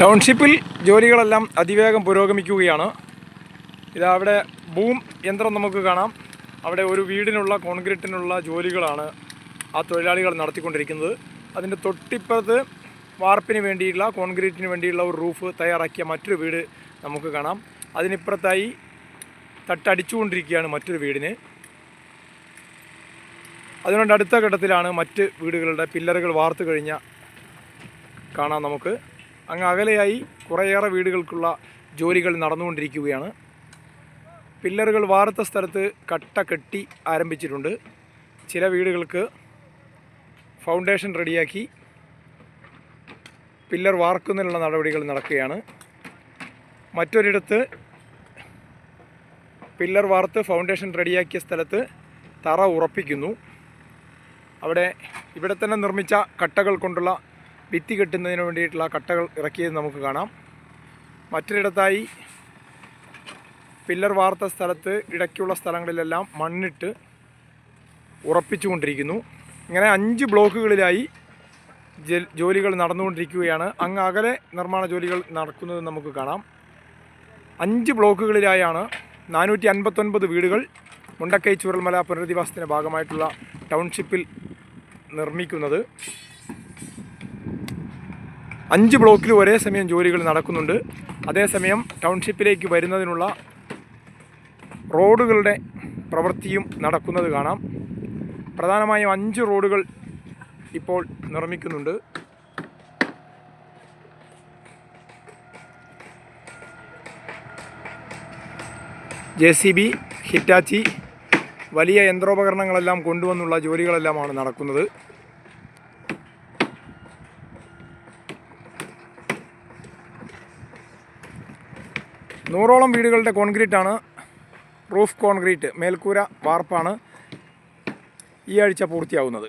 ടൗൺഷിപ്പിൽ ജോലികളെല്ലാം അതിവേഗം പുരോഗമിക്കുകയാണ്. ഇതവിടെ ബൂം യന്ത്രം നമുക്ക് കാണാം. അവിടെ ഒരു വീടിനുള്ള കോൺക്രീറ്റിനുള്ള ജോലികളാണ് ആ തൊഴിലാളികൾ നടത്തിക്കൊണ്ടിരിക്കുന്നത്. അതിന്റെ തൊട്ടിപ്പുറത്ത് വാർപ്പിന് വേണ്ടിയുള്ള കോൺക്രീറ്റിന് വേണ്ടിയുള്ള ഒരു റൂഫ് തയ്യാറാക്കിയ മറ്റൊരു വീട് നമുക്ക് കാണാം. അതിനിപ്പുറത്തായി തട്ടടിച്ചുകൊണ്ടിരിക്കുകയാണ് മറ്റൊരു വീടിന്. അതുകൊണ്ട് അടുത്ത ഘട്ടത്തിലാണ് മറ്റ് വീടുകളുടെ പില്ലറുകൾ വാർത്തു കഴിഞ്ഞ കാണാം നമുക്ക്. അങ്ങ് അകലെയായി കുറേയേറെ വീടുകൾക്കുള്ള ജോലികൾ നടന്നുകൊണ്ടിരിക്കുകയാണ്. പില്ലറുകൾ വാർത്ത സ്ഥലത്ത് കട്ട കെട്ടി ആരംഭിച്ചിട്ടുണ്ട്. ചില വീടുകൾക്ക് ഫൗണ്ടേഷൻ റെഡിയാക്കി പില്ലർ വാർക്കുന്നതിനുള്ള നടപടികൾ നടക്കുകയാണ്. മറ്റൊരിടത്ത് പില്ലർ വാർത്ത് ഫൗണ്ടേഷൻ റെഡിയാക്കിയ സ്ഥലത്ത് തറ ഉറപ്പിക്കുന്നു. അവിടെ ഇവിടെ തന്നെ നിർമ്മിച്ച കട്ടകൾ കൊണ്ടുള്ള ഭിത്തി കെട്ടുന്നതിന് വേണ്ടിയിട്ടുള്ള കട്ടകൾ ഇറക്കിയത് നമുക്ക് കാണാം. മറ്റൊരിടത്തായി പില്ലർ വാർത്ത സ്ഥലത്ത് ഇടയ്ക്കുള്ള സ്ഥലങ്ങളിലെല്ലാം മണ്ണിട്ട് ഉറപ്പിച്ചുകൊണ്ടിരിക്കുന്നു. ഇങ്ങനെ അഞ്ച് ബ്ലോക്കുകളിലായി ജോലികൾ നടന്നുകൊണ്ടിരിക്കുകയാണ്. അങ്ങ് അകലെ നിർമ്മാണ ജോലികൾ നടക്കുന്നത് നമുക്ക് കാണാം. അഞ്ച് ബ്ലോക്കുകളിലായാണ് നാനൂറ്റി അൻപത്തൊൻപത് വീടുകൾ മുണ്ടക്കൈ ചുരൽമല പുനരധിവാസത്തിന്റെ ഭാഗമായിട്ടുള്ള ടൗൺഷിപ്പിൽ നിർമ്മിക്കുന്നത്. അഞ്ച് ബ്ലോക്കിൽ ഒരേ സമയം ജോലികൾ നടക്കുന്നുണ്ട്. അതേസമയം ടൗൺഷിപ്പിലേക്ക് വരുന്നതിനുള്ള റോഡുകളുടെ പ്രവൃത്തിയും നടക്കുന്നത് കാണാം. പ്രധാനമായും അഞ്ച് റോഡുകൾ ഇപ്പോൾ നിർമ്മിക്കുന്നുണ്ട്. ജെ സി ബി ഹിറ്റാച്ചി വലിയ യന്ത്രോപകരണങ്ങളെല്ലാം കൊണ്ടുവന്നുള്ള ജോലികളെല്ലാമാണ് നടക്കുന്നത്. നൂറോളം വീടുകളുടെ കോൺക്രീറ്റാണ്. റൂഫ് കോൺക്രീറ്റ് മേൽക്കൂര വാർപ്പാണ് ഈ ആഴ്ച പൂർത്തിയാവുന്നത്.